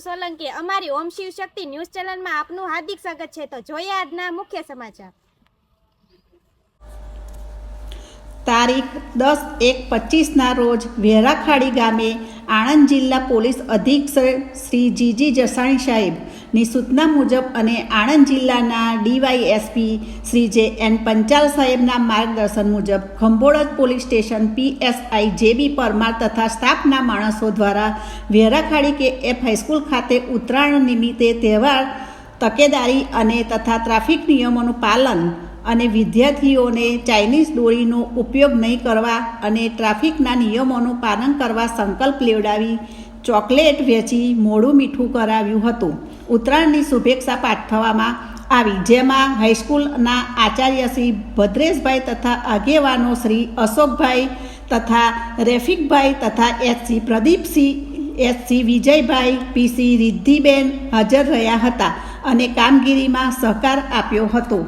સોલંકી, અમારી ઓમ શિવ શક્તિ ન્યૂઝ ચેનલમાં આપનું હાર્દિક સ્વાગત છે. તો જોઈએ આજના મુખ્ય સમાચાર. તારીખ દસ એક પચીસના રોજ વેરાખાડી ગામે આણંદ જિલ્લા પોલીસ અધિક્ષક શ્રી જીજી જસાણી સાહેબની સૂચના મુજબ અને આણંદ જિલ્લાના ડીવાયએસપી શ્રી જે એન પંચાલ સાહેબના માર્ગદર્શન મુજબ ખંભોળજ પોલીસ સ્ટેશન પીએસઆઈ જે બી પરમાર તથા સ્ટાફના માણસો દ્વારા વેરાખાડી કે એફ હાઈસ્કૂલ ખાતે ઉત્તરાયણ નિમિત્તે તહેવાર તકેદારી અને તથા ટ્રાફિક નિયમોનું પાલન અને વિદ્યાર્થીઓને ચાઇનીઝ દોરીનો ઉપયોગ નહીં કરવા અને ટ્રાફિકના નિયમોનું પાલન કરવા સંકલ્પ લેવડાવી ચોકલેટ વેચી મોડું મીઠું કરાવ્યું હતું. ઉત્તરાયણની શુભેચ્છા પાઠવવામાં આવી, જેમાં હાઈસ્કૂલના આચાર્ય શ્રી ભદ્રેશભાઈ તથા આગેવાનો શ્રી અશોકભાઈ તથા રેફિકભાઈ તથા એચસી પ્રદીપસિંહ એચસી વિજયભાઈ પીસી રિદ્ધિબેન હાજર રહ્યા હતા અને કામગીરીમાં સહકાર આપ્યો હતો.